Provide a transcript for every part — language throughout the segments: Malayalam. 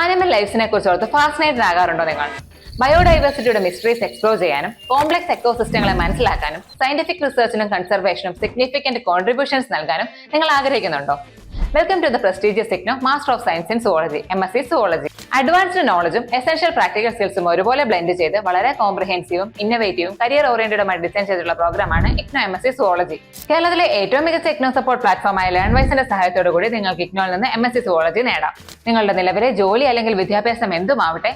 ആനിമൽ ലൈഫ്സിനെ കുറിച്ച് ഓർത്ത് ഫാസിനേറ്റഡ് ആകാറുണ്ടോ നിങ്ങൾ? ബയോഡൈവേഴ്സിറ്റിയുടെ മിസ്റ്ററീസ് എക്സ്പ്ലോർ ചെയ്യാനും കോംപ്ലക്സ് എക്കോസിസ്റ്റങ്ങളെ മനസ്സിലാക്കാനും സയന്റിഫിക് റിസർച്ചിനും കൺസർവേഷനും സിഗ്നിഫിക്കന്റ് കോൺട്രിബ്യൂഷൻസ് നൽകാനും നിങ്ങൾ ആഗ്രഹിക്കുന്നുണ്ടോ? Welcome to the prestigious IGNOU master of science in zoology M S C zoology advanced നോളജും essential practical സ്കിൽസും ഒരുപോലെ ബ്ലെൻഡ് ചെയ്ത് വളരെ കോംപ്രഹെൻസീവും ഇന്നവേറ്റീവും കരിയർ ഓറിയന്റഡുമായി ഡിസൈൻ ചെയ്തിട്ടുള്ള പ്രോഗ്രാമാണ് IGNOU M S C zoology കേരളത്തിലെ ഏറ്റവും മികച്ച ഇഗ്നോ സപ്പോർട്ട് പ്ലാറ്റ്ഫോമായ ലേൺ വൈസിന്റെ സഹായത്തോടു കൂടി നിങ്ങൾക്ക് ഇഗ്നോയിൽ നിന്ന് എം എസ് സി സുവോളജി നേടാം. നിങ്ങളുടെ നിലവിലെ ജോലി അല്ലെങ്കിൽ വിദ്യാഭ്യാസം എന്തുമാവട്ടെ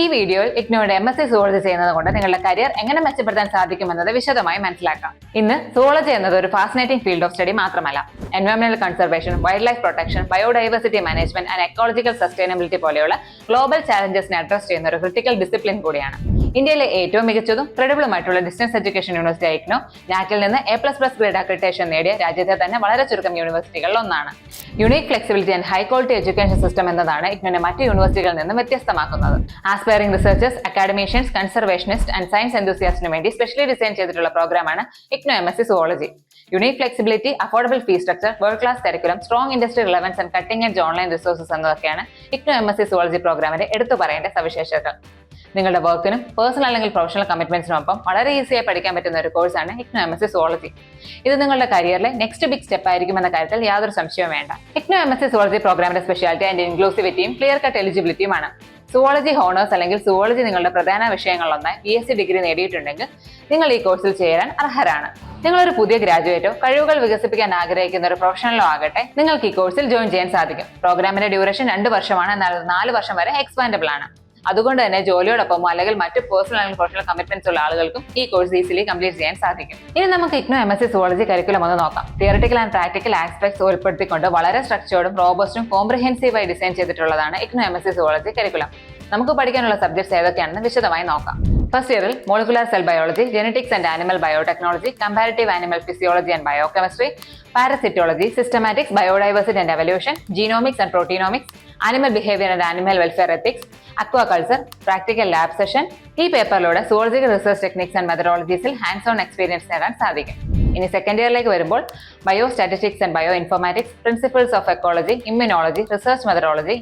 ഈ വീഡിയോയിൽ ഇഗ്നോയുടെ എം എസ് സി സുവോളജി ചെയ്യുന്നത് കൊണ്ട് നിങ്ങളുടെ കരിയർ എങ്ങനെ മെച്ചപ്പെടുത്താൻ സാധിക്കുമെന്നത് വിശദമായി മനസ്സിലാക്കാം. ഇന്ന് സുവോളജി എന്നത് ഒരു ഫാസിനേറ്റിംഗ് ഫീൽഡ് ഓഫ് സ്റ്റഡി മാത്രമല്ല. എൻവയോൺമെന്റൽ conservation wildlife protection biodiversity management and ecological sustainability പോലെയുള്ള ഗ്ലോബൽ ചാലഞ്ചസിനെ അഡ്രസ് ചെയ്യുന്ന ഒരു ക്രിട്ടിക്കൽ ഡിസിപ്ലിൻ കൂടിയാണ്. ഇന്ത്യയിലെ ഏറ്റവും മികച്ചതും ക്രെഡിബിളുമായിട്ടുള്ള ഡിസ്റ്റൻസ് എഡ്യൂക്കേഷൻ യൂണിവേഴ്സിറ്റി ആയിരുന്നു നാക്കിൽ നിന്ന് A plus plus grade accreditation നേടിയ രാജ്യത്തെ തന്നെ വളരെ ചുരുക്കം യൂണിവേഴ്സിറ്റികളിൽ ഒന്നാണ്. Unique flexibility and high quality education system എന്നതാണ് ഇഗ്നോനെ മറ്റ് യൂണിവേഴ്സിറ്റികളിൽ നിന്നും വ്യത്യസ്തമാക്കുന്നത്. Aspiring researchers academicians conservationist and science എന്തൂസിയാസ്റ്റിന് വേണ്ടി സ്പെഷ്യലി ഡിസൈൻ ചെയ്തിട്ടുള്ള പ്രോഗ്രാമാണ് IGNOU M S C zoology unique flexibility affordable fee structure world class curriculum strong industry relevance and cutting edge online resources എന്നതൊക്കെയാണ് IGNOU M S C zoology പ്രോഗ്രാമിന്റെ എടുത്തു പറയേണ്ട സവിശേഷതകൾ. നിങ്ങളുടെ വർക്കിനും പേഴ്സണൽ അല്ലെങ്കിൽ പ്രൊഫഷണൽ കമ്മിറ്റ്മെന്റ്സിനൊപ്പം വളരെ ഈസിയായി പഠിക്കാൻ പറ്റുന്ന ഒരു കോഴ്സാണ് ഇക്നോ എം എസ് സോളജി ഇത് നിങ്ങളുടെ കരിയറിലെ നെക്സ്റ്റ് ബിഗ് സ്റ്റെപ്പ് ആയിരിക്കും എന്ന കാര്യത്തിൽ യാതൊരു സംശയവും വേണ്ട. IGNOU M S C zoology പ്രോഗ്രാമിന്റെ സ്പെഷ്യാലിറ്റി ആൻഡ് ഇൻക്ലൂസിവിറ്റിയും ക്ലിയർ കട്ട് എലിജിബിലിറ്റിയുമാണ് സുവോളജി ഹോണേഴ്സ് അല്ലെങ്കിൽ സുവോളജി നിങ്ങളുടെ പ്രധാന വിഷയങ്ങളിലൊന്നായി ബി എസ് സി ഡിഗ്രി നേടിയിട്ടുണ്ടെങ്കിൽ നിങ്ങൾ ഈ കോഴ്സിൽ ചേരാൻ അർഹരാണ്. നിങ്ങളൊരു പുതിയ ഗ്രാജുവേറ്റോ കഴിവുകൾ വികസിപ്പിക്കാൻ ആഗ്രഹിക്കുന്ന ഒരു പ്രൊഫഷണലോ ആകട്ടെ നിങ്ങൾക്ക് ഈ കോഴ്സിൽ ജോയിൻ ചെയ്യാൻ സാധിക്കും. പ്രോഗ്രാമിന്റെ ഡ്യൂറേഷൻ രണ്ട് വർഷമാണ് എന്നാൽ നാല് വർഷം വരെ എക്സ്പാൻഡബിൾ ആണ്. അതുകൊണ്ട് തന്നെ ജോലിയോടൊപ്പമോ അല്ലെങ്കിൽ മറ്റ് പേഴ്സണൽ അല്ലെങ്കിൽ പ്രൊഫഷണൽ കമ്മിറ്റ്മെന്റ്സ് ഉള്ള ആളുകൾക്കും ഈ കോഴ്സ് ഈസിലി കംപ്ലീറ്റ് ചെയ്യാൻ സാധിക്കും. ഇനി നമുക്ക് IGNOU M S C zoology curriculum ഒന്ന് നോക്കാം. തിയറട്ടിക്കൽ ആൻഡ് പ്രാക്ടിക്കൽ ആസ്പെക്ട്സ് ഉൾപ്പെടുത്തിക്കൊണ്ട് വളരെ സ്ട്രക്ചേർഡും റോബസ്റ്റും കോംപ്രഹെൻസീവായി ഡിസൈൻ ചെയ്തിട്ടുള്ളതാണ് IGNOU M S C zoology curriculum നമുക്ക് പഠിക്കാനുള്ള സബ്ജക്ട്സ് ഏതൊക്കെയാണെന്ന് വിശദമായി നോക്കാം. ഫസ്റ്റ് ഇയറിൽ molecular cell biology genetics and animal biotechnology comparative animal physiology and biochemistry parasitology systematics biodiversity and evolution genomics and proteomics animal behaviour and animal welfare ethics aquaculture practical lab session ഈ പേപ്പറിലൂടെ സുവോളജിക്കൽ റിസർച്ച് ടെക്നിക്സ് ആൻഡ് മെത്തഡോളജീസിൽ ഹാൻഡ്സ് ഓൺ എക്സ്പീരിയൻസ് നേടാൻ സാധിക്കും. ഇനി സെക്കൻഡ് ഇയറിലേക്ക് വരുമ്പോൾ bio statistics and bio informatics principles of ecology immunology research methodology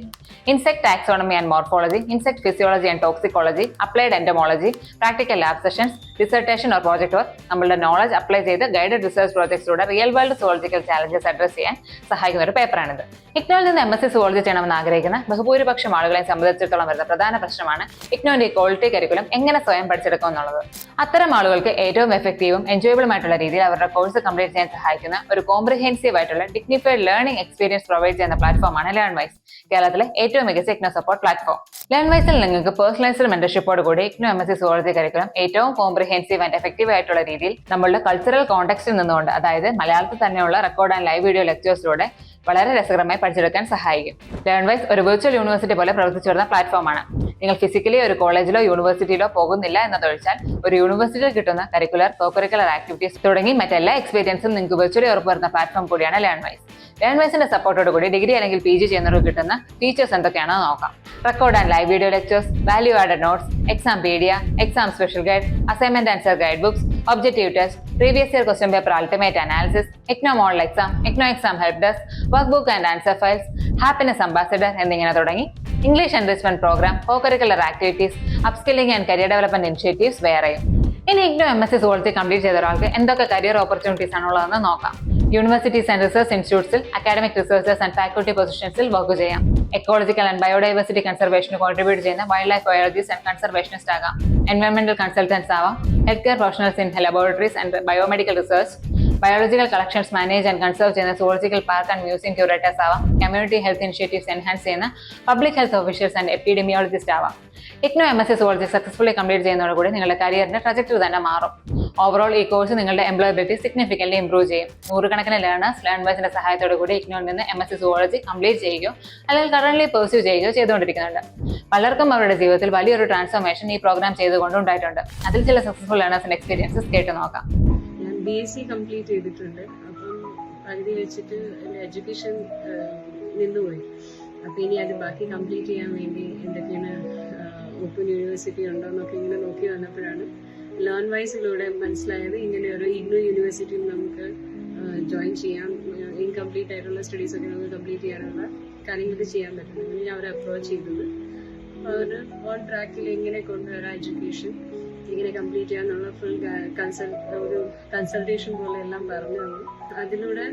insect taxonomy and morphology insect physiology and toxicology applied entomology practical lab sessions dissertation or project work നമ്മളുടെ നോളജ് അപ്ലൈ ചെയ്ത് guided research പ്രോജക്ട്സിലൂടെ real world zoological challenges address ചെയ്യാൻ സഹായിക്കുന്ന ഒരു പേപ്പറാണിത് ഇഗ്നോയിൽ നിന്ന് എം എസ് സി സുവോളജി ചെയ്യണമെന്ന് ആഗ്രഹിക്കുന്ന ബഹുഭൂരിപക്ഷം ആളുകളെ സംബന്ധിച്ചിടത്തോളം വരുന്ന പ്രധാന പ്രശ്നമാണ് ഇഗ്നോന്റെ ക്വാളിറ്റി കരിക്കുലം എങ്ങനെ സ്വയം പഠിച്ചെടുക്കും എന്നുള്ളത്. അത്തരം ആളുകൾക്ക് ഏറ്റവും എഫക്റ്റീവും എൻജോയബിളുമായിട്ടുള്ള രീതിയിൽ അവരുടെ കോഴ്സ് കംപ്ലീറ്റ് ചെയ്യാൻ സഹായിക്കുന്ന ഒരു കോംപ്രിഹെൻസീവ് ആയിട്ടുള്ള ഡിഗ്നിഫൈഡ് ലേണിംഗ് എക്സ്പീരിയൻസ് പ്രൊവൈഡ് ചെയ്യുന്ന പ്ലാറ്റ്ഫോമാണ് ലേൺ വൈസ് കേരളത്തിലെ ഏറ്റവും മികച്ച ഇഗ്നോ സപ്പോർട്ട് പ്ലാറ്റ്ഫോം ലേൺ വൈസിൽ നിങ്ങൾക്ക് പേഴ്സണലൈസ്ഡ് മെന്റർഷിപ്പോട് കൂടി IGNOU M S C zoology curriculum ഏറ്റവും കോംപ്രിഹെൻസീവ് ആൻഡ് എഫക്റ്റീവ് ആയിട്ടുള്ള രീതിയിൽ നമ്മളുടെ കൾച്ചറൽ കോണ്ടക്സ്റ്റിൽ നിന്നുകൊണ്ട് അതായത് മലയാളത്തിൽ തന്നെയുള്ള റെക്കോർഡ് ആൻഡ് ലൈവ് വീഡിയോ ലെക്ചേഴ്സിലൂടെ വളരെ രസകരമായി പഠിച്ചെടുക്കാൻ സഹായിക്കും. ലേൺ വൈസ് ഒരു വെർച്വൽ യൂണിവേഴ്സിറ്റി പോലെ പ്രവർത്തിച്ചു വരുന്ന പ്ലാറ്റ്ഫോമാണ് നിങ്ങൾ ഫിസിക്കലി ഒരു കോളേജിലോ യൂണിവേഴ്സിറ്റിയിലോ പോകുന്നില്ല എന്നതൊഴിച്ചാൽ ഒരു യൂണിവേഴ്സിറ്റിയിൽ കിട്ടുന്ന കരിക്കുലർ കോക്കരിക്കുലർ ആക്ടിവിറ്റീസ് തുടങ്ങി മറ്റെല്ലാ എക്സ്പീരിയൻസും നിങ്ങൾക്ക് വിർച്വലി ഉറപ്പുവരുന്ന പ്ലാറ്റ്ഫോം കൂടിയാണ് ലേൺ വൈസ് ലേൺ വൈസിന്റെ സപ്പോർട്ടോട് കൂടി ഡിഗ്രി അല്ലെങ്കിൽ പി ജി ചെയ്യുന്നവർക്ക് കിട്ടുന്ന ടീച്ചേഴ്സ് എന്തൊക്കെയാണോ നോക്കാം. Record and live video lectures value added notes Exampedia exam special guide assignment answer guide books test previous year question paper ultimate analysis IGNOU model exam IGNOU exam help desk work book and answer files happiness ambassador എന്നിങ്ങനെ തുടങ്ങി. English enrichment programme co curricular activities upskilling and career development initiatives വേറെയും. ഇനി IGNOU M S C zoology complete ചെയ്ത ഒരാൾക്ക് എന്തൊക്കെ കരിയർ ഓപ്പർച്യൂണിറ്റീസ് ആണുള്ളതെന്ന് നോക്കാം. യൂണിവേഴ്സിറ്റീസ് ആൻഡ് റിസർച്ച് ഇൻസ്റ്റിറ്റ്യൂട്ട്സിൽ അക്കാഡമിക് റിസർച്ചേഴ്സ് ആൻഡ് ഫാക്കൽറ്റി പൊസിഷൻസിൽ വർക്ക് ചെയ്യാം. എക്കോളജിക്കൽ ആൻഡ് ബയോഡൈവേഴ്സിറ്റി കൺസർവേഷന് കോൺട്രിബ്യൂട്ട് ചെയ്യുന്ന wildlife biologist and conservationist ആകാം. എൻവയോൺമെന്റൽ കൺസൾട്ടൻസ് ആവാം. Health care professionals in laboratories and biomedical research biological collections manage and conserve ചെയ്യുന്ന zoological park and museum curators ആവാം. കമ്മ്യൂണിറ്റി ഹെൽത്ത് ഇനിഷ്യേറ്റീവ്സ് എൻഹാൻസ് ചെയ്യുന്ന public health officials and epidemiologist ആവാം. IGNOU M S C zoology successfully complete ചെയ്യുന്നതോടുകൂടി നിങ്ങളുടെ കരിയറിന്റെ ട്രജക്ടറി തന്നെ മാറും. ഓവറോൾ ഈ കോഴ്സ് നിങ്ങളുടെ എംപ്ലോയബിലിറ്റി സിഗ്നിഫിക്കന്റ് ഇംപ്രൂവ് ചെയ്യും. നൂറുകണക്കിന് ലേണേഴ്സ് ലേൺ വൈസിന്റെ സഹായത്തോടു കൂടി ഇഗ്നോയിൽ നിന്ന് M S C zoology complete ചെയ്യുകയോ അല്ലെങ്കിൽ കറന്റ് പെർസ്യൂ ചെയ്യുകയോ ചെയ്തുകൊണ്ടിരിക്കുന്നുണ്ട്. പലർക്കും അവരുടെ ജീവിതത്തിൽ വലിയൊരു ട്രാൻസ്ഫോർമേഷൻ ഈ പ്രോഗ്രാം ചെയ്തുകൊണ്ട് ഉണ്ടായിട്ടുണ്ട്. അതിൽ ചില സക്സസ്ഫുൾ ലേണേഴ്സിന്റെ എക്സ്പീരിയൻസസ് കേട്ട് നോക്കാം. ഞാൻ ബി എസ് സി കംപ്ലീറ്റ് ചെയ്തിട്ടുണ്ട്. അപ്പം പകുതി വെച്ചിട്ട് എന്റെ എഡ്യൂക്കേഷൻ നിന്നുപോയി. അപ്പം ഇനി അത് ബാക്കി കംപ്ലീറ്റ് ചെയ്യാൻ വേണ്ടി എന്തൊക്കെയാണ് ഓപ്പൺ യൂണിവേഴ്സിറ്റി ഉണ്ടോ എന്നൊക്കെ ഇങ്ങനെ നോക്കി വന്നപ്പോഴാണ് ലേൺ വൈസിലൂടെ മനസ്സിലായത് ഇങ്ങനെ ഒരു ഇന്നു യൂണിവേഴ്സിറ്റിയിൽ നമുക്ക് ജോയിൻ ചെയ്യാം. ഇൻകംപ്ലീറ്റ് ആയിട്ടുള്ള സ്റ്റഡീസ് ഒക്കെ നമുക്ക് കംപ്ലീറ്റ് ചെയ്യാനുള്ള കാര്യങ്ങൾക്ക് ചെയ്യാൻ പറ്റുന്നത് അങ്ങനെ അവരെ അപ്രോച്ച് ചെയ്തത്. അവർ ഓൺ ട്രാക്കിൽ എങ്ങനെ കൊണ്ടുവരാം എഡ്യൂക്കേഷൻ എങ്ങനെ കംപ്ലീറ്റ് ചെയ്യാന്നുള്ള ഫുൾ കൺസൾട്ട് ഒരു കൺസൾട്ടേഷൻ പോലെ എല്ലാം പറഞ്ഞു തന്നു. അതിലൂടെ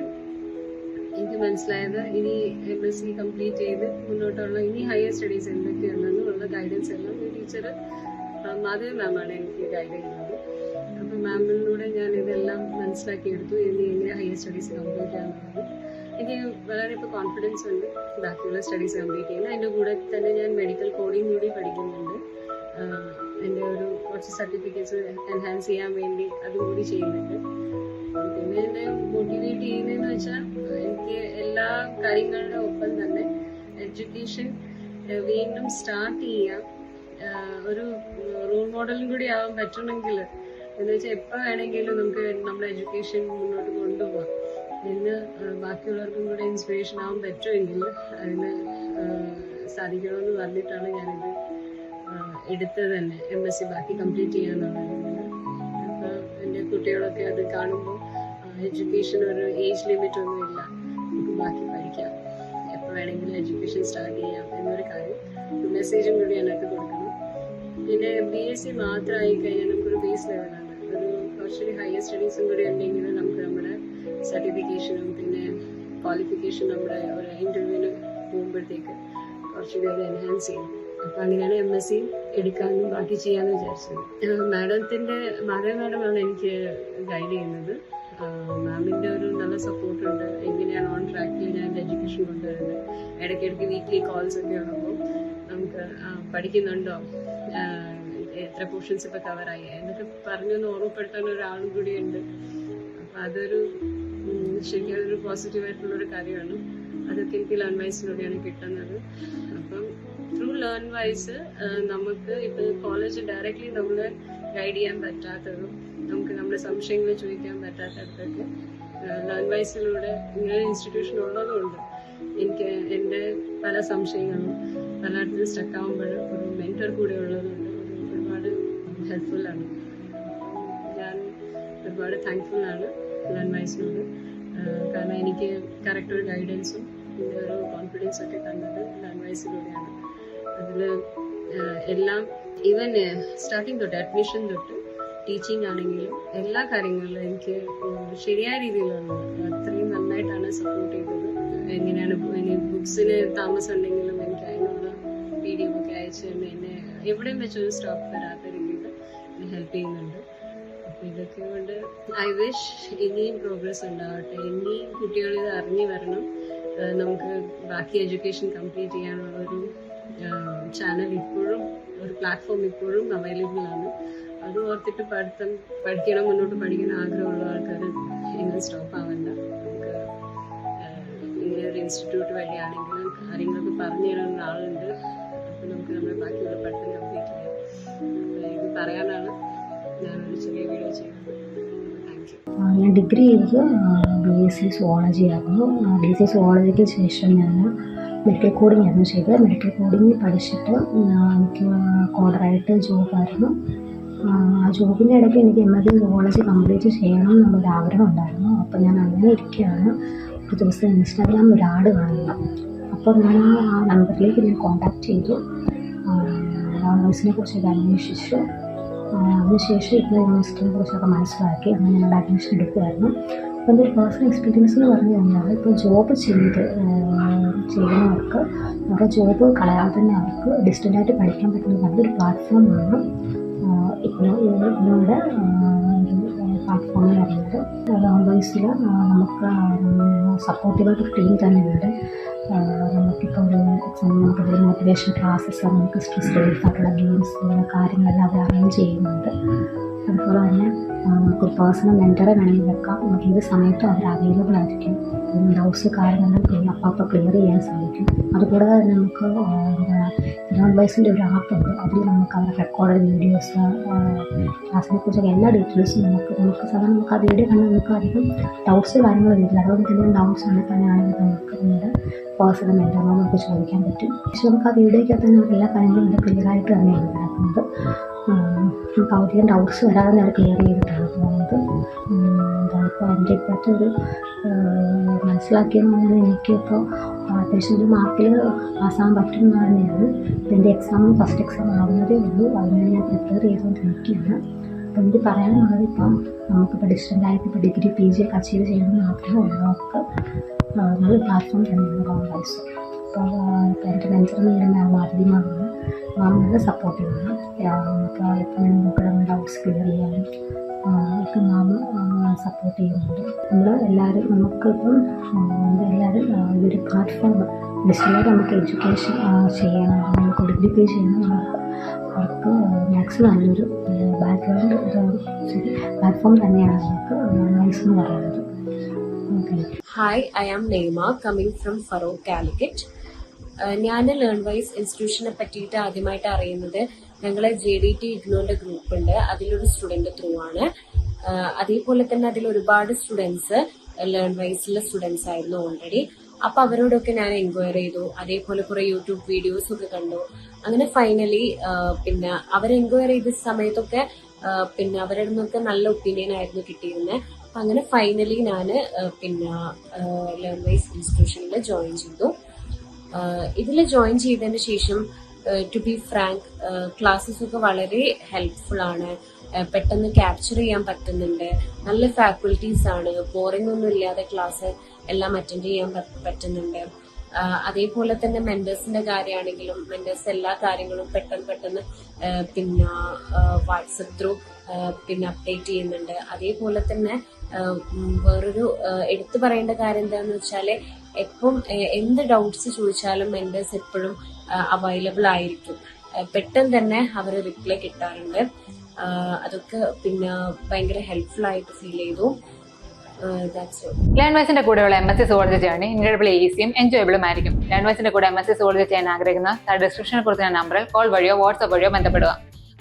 എനിക്ക് മനസ്സിലായത് ഇനി എം എസ് സി കംപ്ലീറ്റ് ചെയ്ത് മുന്നോട്ടുള്ള ഇനി ഹയർ സ്റ്റഡീസ് എന്തൊക്കെയാണെന്നുള്ള ഗൈഡൻസ് എല്ലാം ടീച്ചർ മാധവ മാമാണ് എനിക്ക് ഗൈഡ് ചെയ്യുന്നത്. അപ്പം മാമിലൂടെ ഞാൻ ഇതെല്ലാം മനസ്സിലാക്കിയെടുത്തു ഇനി എങ്ങനെ ഹയർ സ്റ്റഡീസ് കംപ്ലീറ്റ് ചെയ്യാന്നുള്ളത് എനിക്ക് വളരെ ഇപ്പോൾ കോൺഫിഡൻസ് ഉണ്ട് ബാക്കിയുള്ള സ്റ്റഡീസ് കംപ്ലീറ്റ് ചെയ്യുന്നത് അതിന്റെ കൂടെ തന്നെ ഞാൻ മെഡിക്കൽ കോഡിംഗ് കൂടി പഠിക്കുന്നുണ്ട്. എന്റെ ഒരു കുറച്ച് സർട്ടിഫിക്കറ്റ്സ് എൻഹാൻസ് ചെയ്യാൻ വേണ്ടി അതും കൂടി ചെയ്യുന്നുണ്ട്. പിന്നെ എന്നെ മോട്ടിവേറ്റ് ചെയ്യുന്നതെന്ന് വെച്ചാൽ എനിക്ക് എല്ലാ കാര്യങ്ങളുടെ ഒപ്പം തന്നെ എഡ്യൂക്കേഷൻ വീണ്ടും സ്റ്റാർട്ട് ചെയ്യാം ഒരു റോൾ മോഡലും കൂടി ആവാൻ പറ്റണമെങ്കിൽ എന്ന് വെച്ചാൽ എപ്പോൾ വേണമെങ്കിലും നമുക്ക് നമ്മുടെ എഡ്യൂക്കേഷൻ മുന്നോട്ട് കൊണ്ടുപോകാം ബാക്കി ബാക്കിയുള്ളവർക്കും കൂടെ ഇൻസ്പിറേഷൻ ആവാൻ പറ്റുമെങ്കിൽ അതിന് സാധിക്കണമെന്ന് പറഞ്ഞിട്ടാണ് ഞാനിത് എടുത്തത് തന്നെ. എം എസ് സി ബാക്കി കംപ്ലീറ്റ് ചെയ്യാന്നുള്ളത് അപ്പോൾ കുട്ടികളൊക്കെ അത് കാണുമ്പോൾ എഡ്യൂക്കേഷൻ ഒരു ഏജ് ലിമിറ്റ് ഒന്നുമില്ല നമുക്ക് ബാക്കി പഠിക്കാം. എപ്പോൾ വേണമെങ്കിലും എഡ്യൂക്കേഷൻ സ്റ്റാർട്ട് ചെയ്യാം എന്നൊരു കാര്യം മെസ്സേജും കൂടി അതിനകത്ത് കൊടുക്കണം പിന്നെ ബി എസ് സി മാത്രമായി കഴിഞ്ഞാൽ നമുക്കൊരു ബേസ് ലെവലാണ് ഒരു കുറച്ചുകൂടി ഹയർ സ്റ്റഡീസും കൂടി ഉണ്ടെങ്കിൽ നമുക്ക് നമ്മുടെ സർട്ടിഫിക്കേഷനും പിന്നെ ക്വാളിഫിക്കേഷൻ നമ്മുടെ ഒരു ഇന്റർവ്യൂവിന് പോകുമ്പോഴത്തേക്ക് കുറച്ചുകൂടി അത് എൻഹാൻസ് ചെയ്യും. അപ്പം അങ്ങനെയാണ് എം എസ് സി എടുക്കാനും ബാക്കി ചെയ്യാമെന്ന് വിചാരിച്ചത്. മാഡത്തിന്റെ മാധവ മാഡമാണ് എനിക്ക് ഗൈഡ് ചെയ്യുന്നത്. മാമിന്റെ ഒരു നല്ല സപ്പോർട്ട് ഉണ്ട്. എങ്ങനെയാണ് ഓൺ ട്രാക്കിൽ ഞാൻ എഡ്യൂക്കേഷൻ കൊണ്ടുവരുന്നത്? ഇടയ്ക്കിടയ്ക്ക് വീക്ക്ലി കോൾസ് ഒക്കെ ഉള്ളപ്പോൾ നമുക്ക് പഠിക്കുന്നുണ്ടോ? എത്ര പോർഷൻസ് ഇപ്പൊ കവറായി എന്നൊക്കെ പറഞ്ഞൊന്ന് ഓർമ്മപ്പെടുത്താൻ ഒരാളും കൂടിയുണ്ട്. അപ്പൊ അതൊരു ശരിക്കും അതൊരു പോസിറ്റീവായിട്ടുള്ള ഒരു കാര്യമാണ്. അതൊക്കെ എനിക്ക് ലേൺ വൈസിലൂടെയാണ് കിട്ടുന്നത്. അപ്പം ത്രൂ ലേൺ വൈസ് നമുക്ക് ഇപ്പൊ കോളേജ് ഡയറക്റ്റ്ലി നമ്മൾ ഗൈഡ് ചെയ്യാൻ പറ്റാത്തതും നമുക്ക് നമ്മുടെ സംശയങ്ങൾ ചോദിക്കാൻ പറ്റാത്തടത്തൊക്കെ ലേൺ വൈസിലൂടെ ഇങ്ങനെ ഇൻസ്റ്റിറ്റ്യൂഷൻ ഉള്ളതുകൊണ്ട് എനിക്ക് എന്റെ പല സംശയങ്ങളും പലയിടത്തും സ്റ്റക്ക് ആകുമ്പോൾ ഒരു മെന്റർ കൂടെ ഒരുപാട് ഹെൽപ്ഫുള്ളാണ് ഞാൻ ഒരുപാട് താങ്ക്ഫുൾ ആണ്. ഞാൻ വൈസിനോട് കാരണം എനിക്ക് കറക്റ്റ് ഒരു ഗൈഡൻസും പിന്നെ ഒരു കോൺഫിഡൻസും ഒക്കെ തന്നത് ഞാൻ വൈസിലൂടെയാണ് അതിൽ എല്ലാം ഈവൻ സ്റ്റാർട്ടിങ് തൊട്ട് അഡ്മിഷൻ തൊട്ട് ടീച്ചിങ് ആണെങ്കിലും എല്ലാ കാര്യങ്ങളിലും എനിക്ക് ശരിയായ രീതിയിലാണ്. അത്രയും നന്നായിട്ടാണ് സപ്പോർട്ട് ചെയ്തത്. എങ്ങനെയാണ് ഇനി ബുക്സിന് താമസം ഉണ്ടെങ്കിലും എനിക്ക് അതിനുള്ള വീഡിയോ ഒക്കെ അയച്ചു തന്നെ എന്നെ എവിടെയും വെച്ചൊരു സ്റ്റോപ്പ് രീതിയിൽ ഹെൽപ്പ് ചെയ്യുന്നുണ്ട്. അപ്പോൾ ഇതൊക്കെ കൊണ്ട് ഐ വിഷ് ഇനിയും പ്രോഗ്രസ് ഉണ്ടാവട്ടെ. ഇനിയും കുട്ടികൾ ഇത് അറിഞ്ഞു വരണം. നമുക്ക് ബാക്കി എഡ്യൂക്കേഷൻ കംപ്ലീറ്റ് ചെയ്യാനുള്ള ഒരു ചാനൽ ഇപ്പോഴും ഒരു പ്ലാറ്റ്ഫോം ഇപ്പോഴും അവൈലബിൾ ആണ്. അത് ഓർത്തിട്ട് പഠിത്തം പഠിക്കണം മുന്നോട്ട് പഠിക്കാൻ ആഗ്രഹമുള്ള ആൾക്കാർ ഇങ്ങനെ സ്റ്റോപ്പ് ആവണ്ട. നമുക്ക് ഇങ്ങനെ ഒരു ഇൻസ്റ്റിറ്റ്യൂട്ട് വഴിയാണെങ്കിലും കാര്യങ്ങളൊക്കെ പറഞ്ഞു തരാനുള്ള ആളുണ്ട്. അപ്പം നമുക്ക് നമ്മുടെ ബാക്കിയുള്ള ഡിഗ്രി ചെയ്തത് ബി എസ് സി സുവോളജി ആയിരുന്നു ബി എസ് സി സുവോളജിക്ക് ശേഷം ഞാൻ മെഡിക്കൽ കോഡിംഗ് ആയിരുന്നു ചെയ്തത് മെഡിക്കൽ കോഡിംഗ് പഠിച്ചിട്ട് എനിക്ക് കോഡറായിട്ട് ജോബായിരുന്നു ആ ജോബിന്റെ ഇടയ്ക്ക് എനിക്ക് M S C zoology complete ചെയ്യണം എന്നുള്ളൊരു ആഗ്രഹം ഉണ്ടായിരുന്നു അപ്പോൾ ഞാൻ അങ്ങനെ ഇരിക്കുകയാണ് ഒരു ദിവസം ഇൻസ്റ്റാഗ്രാമിൽ ഒരു ആഡ് കാണുന്നു അപ്പോൾ ഞാൻ ആ നമ്പറിലേക്ക് ഞാൻ കോണ്ടാക്ട് ചെയ്തു നോൺവേഴ്സിനെ കുറിച്ചൊക്കെ അന്വേഷിച്ചു അതിനുശേഷം ഇപ്പോൾ യൂണിവേഴ്സിറ്റിയെ കുറിച്ചൊക്കെ മനസ്സിലാക്കി അങ്ങനെ ഞങ്ങൾ അഡ്മിഷൻ എടുക്കുമായിരുന്നു അപ്പോൾ എന്റെ ഒരു പേഴ്സണൽ എക്സ്പീരിയൻസ് എന്ന് പറഞ്ഞു കഴിഞ്ഞാൽ ഇപ്പോൾ ജോബ് ചെയ്ത് ചെയ്യുന്നവർക്ക് അവരുടെ ജോബ് കളയാതെ തന്നെ അവർക്ക് ഡിസ്റ്റന്റായിട്ട് പഠിക്കാൻ പറ്റുന്ന നല്ലൊരു പ്ലാറ്റ്ഫോമാണ് ഇപ്പോൾ ഒരു പ്ലാറ്റ്ഫോം ലോൺവൈസിൽ നമുക്ക് സപ്പോർട്ടീവായിട്ടൊരു ടീം തന്നെ ഉണ്ട്. ആ, നമുക്കിപ്പോൾ ഒരു നമുക്ക് നമുക്കിവിടെ മോട്ടിവേഷൻ ക്ലാസ്സസ് നമുക്ക് സ്ട്രെസ് റിലീഫ് ആയിട്ടുള്ള ഗെയിംസ് അങ്ങനെ കാര്യങ്ങളെല്ലാം അവർ അറേഞ്ച് ചെയ്യുന്നുണ്ട്. അതുപോലെ തന്നെ നമുക്ക് പേഴ്സണൽ മെന്ററെ വേണമെങ്കിൽ വെക്കാം. നമുക്ക് ഏത് സമയത്തും അവർ അവൈലബിൾ ആയിരിക്കും. ഡൗട്ട്സ് കാര്യങ്ങളെല്ലാം ക്ലിയർ അപ്പം ക്ലിയർ ചെയ്യാൻ സാധിക്കും അതുകൂടാതെ തന്നെ നമുക്ക് എന്താ നോൺവൈസിന്റെ ഒരു ആപ്പ് ഉണ്ട്. അതിൽ നമുക്ക് അവരുടെ റെക്കോർഡ് വീഡിയോസ് ക്ലാസ്സിനെ കുറിച്ചൊക്കെ എല്ലാ ഡീറ്റെയിൽസും നമുക്ക് നമുക്ക് സാധാരണ നമുക്ക് ആ വീഡിയോ കണ്ടാൽ നമുക്ക് അധികം ഡൗട്ട്സ് കാര്യങ്ങൾ വരില്ല അതുകൊണ്ട് എന്തെങ്കിലും ഡൗട്ട്സ് ഉണ്ടെങ്കിൽ തന്നെയാണെങ്കിൽ നമുക്ക് നമ്മുടെ പേഴ്സണൽ എന്താണോ നമുക്ക് ചോദിക്കാൻ പറ്റും. പക്ഷെ നമുക്ക് ആ വീഡിയോയ്ക്കകത്ത് തന്നെ നമുക്ക് എല്ലാ കാര്യങ്ങളും വളരെ ക്ലിയറായിട്ട് തന്നെയാണ് കിടക്കുന്നത് നമുക്ക് അധികം ഡൗട്ട്സ് വരാതെ തന്നെ ക്ലിയർ ചെയ്തിട്ടാണ് പോകുന്നത്. ഉം, എന്താണ് അപ്പോൾ എന്റെ ഇപ്പോഴത്തെ ഒരു മനസ്സിലാക്കിയെന്ന് പറഞ്ഞാൽ എനിക്കിപ്പോൾ അത്യാവശ്യം ഒരു മാർക്കിൽ പാസ്സാകാൻ പറ്റുന്ന തന്നെയാണ്. എന്റെ എക്സാം ഫസ്റ്റ് എക്സാം ആവുന്നതേ ഉള്ളൂ. അതിനുവേണ്ടി ഞാൻ പ്രിപ്പയർ ചെയ്തുകൊണ്ടിരിക്കുകയാണ്. അപ്പോൾ എനിക്ക് പറയാനുള്ളത് ഇപ്പം നമുക്കിപ്പോൾ ഡിസ്റ്റന്റായിട്ട് ഇപ്പോൾ ഡിഗ്രി പി ജി ഒക്കെ അച്ചീവ് ചെയ്യണമെന്ന് ആഗ്രഹമുള്ളവർക്ക് നല്ല പ്ലാറ്റ്ഫോം തന്നെയാണ് കോൺഗ്രസ് അപ്പോൾ എന്റെ മെന്റർ നേരുന്ന മാധ്യമമാണ് മാം നല്ല സപ്പോർട്ടീവാണ് ഇപ്പോൾ എപ്പോഴും നമുക്ക് നമ്മുടെ ഡൗട്ട്സ് ക്ലിയർ ചെയ്യാനും ഒക്കെ മാം സപ്പോർട്ട് ചെയ്യുന്നുണ്ട്. നമ്മൾ എല്ലാവരും നമുക്കിപ്പം എല്ലാവരും ഒരു പ്ലാറ്റ്ഫോം ഡിസ്റ്റന്റായിട്ട് നമുക്ക് എഡ്യൂക്കേഷൻ ചെയ്യണം നമുക്ക് ഡിഗ്രി പേ ചെയ്യണം അവർക്ക് മാക്സിമം നല്ലൊരു ബാക്ക്ഗ്രൗണ്ട് പ്ലാറ്റ്ഫോം തന്നെയാണ് നമുക്ക് നൈസ് എന്ന് പറയുന്നത്. Hi I am Naima coming from Feroke Calicut ഞാൻ ലേൺ വൈസ് ഇൻസ്റ്റിറ്റ്യൂഷനെ പറ്റിയിട്ട് ആദ്യമായിട്ട് അറിയുന്നത് ഞങ്ങളെ ജെ ഡി ടി ഇഗ്നോന്റെ ഗ്രൂപ്പ് ഉണ്ട്. അതിലൊരു സ്റ്റുഡന്റ് ത്രൂ ആണ്. അതേപോലെ തന്നെ അതിൽ ഒരുപാട് സ്റ്റുഡൻസ് ലേൺ വൈസിലെ സ്റ്റുഡൻസ് ആയിരുന്നു ഓൾറെഡി അപ്പൊ അവരോടൊക്കെ ഞാൻ എൻക്വയർ ചെയ്തു. അതേപോലെ കുറെ യൂട്യൂബ് വീഡിയോസ് ഒക്കെ കണ്ടു. അങ്ങനെ ഫൈനലി പിന്നെ അവർ എൻക്വയർ ചെയ്ത സമയത്തൊക്കെ പിന്നെ അവരുടെ നിന്നൊക്കെ നല്ല ഒപ്പീനിയൻ ആയിരുന്നു കിട്ടിയിരുന്നത് അങ്ങനെ ഫൈനലി ഞാൻ പിന്നെ ലേൺ വൈസ് ഇൻസ്റ്റിറ്റ്യൂഷനിൽ ജോയിൻ ചെയ്തു. ഇതിൽ ജോയിൻ ചെയ്തതിന് ശേഷം ടു ബി ഫ്രാങ്ക് ക്ലാസ്സസ് ഒക്കെ വളരെ ഹെൽപ്ഫുൾ ആണ്. പെട്ടെന്ന് ക്യാപ്ചർ ചെയ്യാൻ പറ്റുന്നുണ്ട്. നല്ല ഫാക്കൽറ്റീസ് ആണ്. ബോറിംഗ് ഒന്നും ഇല്ലാതെ ക്ലാസ് എല്ലാം അറ്റൻഡ് ചെയ്യാൻ പറ്റുന്നുണ്ട്. അതേപോലെ തന്നെ മെന്റേഴ്സിന്റെ കാര്യമാണെങ്കിലും മെന്റേഴ്സ് എല്ലാ കാര്യങ്ങളും പെട്ടെന്ന് പെട്ടെന്ന് പിന്നെ വാട്സപ്പ് ത്രൂ പിന്നെ അപ്ഡേറ്റ് ചെയ്യുന്നുണ്ട്. അതേപോലെ തന്നെ വേറൊരു എടുത്തു പറയേണ്ട കാര്യം എന്താണെന്ന് വെച്ചാൽ എപ്പം എന്ത് ഡൗട്ട്സ് ചോദിച്ചാലും മെന്റേഴ്സ് എപ്പോഴും അവൈലബിൾ ആയിരിക്കും. പെട്ടെന്ന് തന്നെ അവർ റിപ്ലൈ കിട്ടാറുണ്ട്. അതൊക്കെ പിന്നെ ഭയങ്കര ഹെൽപ്ഫുൾ ആയിട്ട് ഫീൽ ചെയ്തു. ദാറ്റ്സ് ലേൺ വൈസിന്റെ കൂടെയുള്ള M S C zoology journey incredible ഈസിയും എൻജോയബിളും ആയിരിക്കും. ലേൺ വൈസിന്റെ കൂടെ എം എസ് സി സോളജി ചെയ്യാൻ ആഗ്രഹിക്കുന്ന ഡിസ്ക്രിപ്ഷനെ കുറിച്ച് നമ്പറിൽ കോൾ വഴിയോ വാട്സ്ആപ്പ് വഴിയോ ബന്ധപ്പെടുക.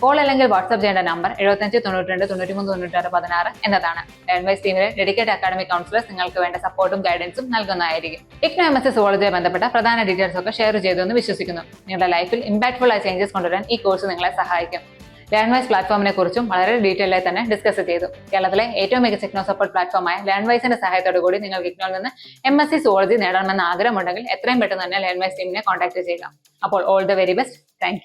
കോൾ അല്ലെങ്കിൽ വാട്സ്ആപ്പ് ചെയ്യേണ്ട നമ്പർ എഴുപത്തഞ്ച് തൊണ്ണൂറ്റി രണ്ട് തൊണ്ണൂറ്റി മൂന്ന് തൊണ്ണൂറ്റാറ് പതിനാറ് എന്നതാണ് ലേൺ ടീമിലെ ഡെഡിക്കേറ്റ് അക്കാഡമിക് കൗൺസിലേഴ്സ് നിങ്ങൾക്ക് വേണ്ട സപ്പോർട്ടും ഗൈഡൻസും നൽകുന്നതായിരിക്കും. ഇഗ്നോ എം എസ് ബന്ധപ്പെട്ട പ്രധാന ഡീറ്റെയിൽസ് ഒക്കെ ഷെയർ ചെയ്തു എന്ന് വിശ്വസിക്കുന്നു. നിങ്ങളുടെ ലൈഫിൽ ഇമ്പാക്ട്ഫുൾ ആയ ചേഞ്ചസ് കൊണ്ടുവരാൻ ഈ കോഴ്സ് നിങ്ങളെ സഹായിക്കും. ലേൺവൈസ് പ്ലാറ്റ്ഫോമിനെ കുറിച്ചും വളരെ ഡീറ്റെയിൽ ആയി തന്നെ ഡിസ്കസ് ചെയ്തു. കേരളത്തിലെ ഏറ്റവും മികച്ച ഇക്നോ സപ്പോർട്ട് പ്ലാറ്റ്ഫോമായ ലേൺവൈസിന്റെ സഹായത്തോടു കൂടി നിങ്ങൾക്ക് ഇഗ്നോയിൽ നിന്ന് എം എസ് സി സോളജി നേടണമെന്ന ആഗ്രഹമുണ്ടെങ്കിൽ എത്രയും പെട്ടെന്ന് തന്നെ ലേൺവൈസ് ടീമിനെ കോൺടാക്ട് ചെയ്യുക. അപ്പോൾ all the very best thank